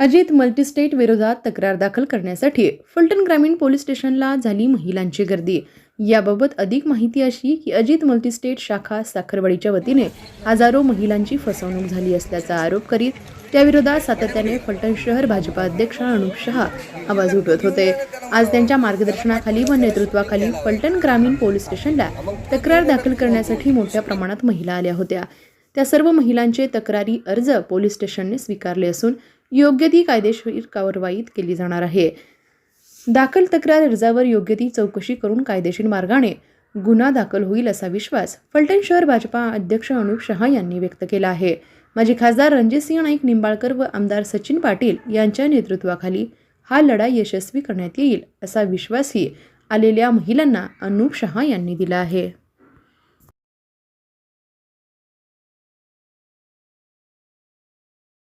Ajit multi-state विरोधात तक्रार दाखल करण्यासाठी फलटण ग्रामीण पोलीस स्टेशनला झाली महिलांची गर्दी. याबाबत अधिक माहिती अशी की अजित मल्टीस्टेट शाखा साखरवाडीच्या वतीने हजारो महिलांची फसवणूक झाली असल्याचा आरोप करीत त्याविरोधात सातत्याने फलटण शहर भाजपा अध्यक्ष अनुप शहा आवाज उठवत होते. आज त्यांच्या मार्गदर्शनाखाली व नेतृत्वाखाली फलटण ग्रामीण पोलीस स्टेशनला तक्रार दाखल करण्यासाठी मोठ्या प्रमाणात महिला आल्या होत्या. त्या सर्व महिलांचे तक्रारी अर्ज पोलीस स्टेशनने स्वीकारले असून योग्य ती कायदेशीर कारवाईत केली जाणार आहे. दाखल तक्रार अर्जावर योग्य ती चौकशी करून कायदेशीर मार्गाने गुन्हा दाखल होईल असा विश्वास फलटण शहर भाजपा अध्यक्ष अनुप शहा यांनी व्यक्त केला आहे. माजी खासदार रणजितसिंह नाईक निंबाळकर व आमदार सचिन पाटील यांच्या नेतृत्वाखाली हा लढा यशस्वी करण्यात येईल असा विश्वासही आलेल्या महिलांना अनुप शहा यांनी दिला आहे.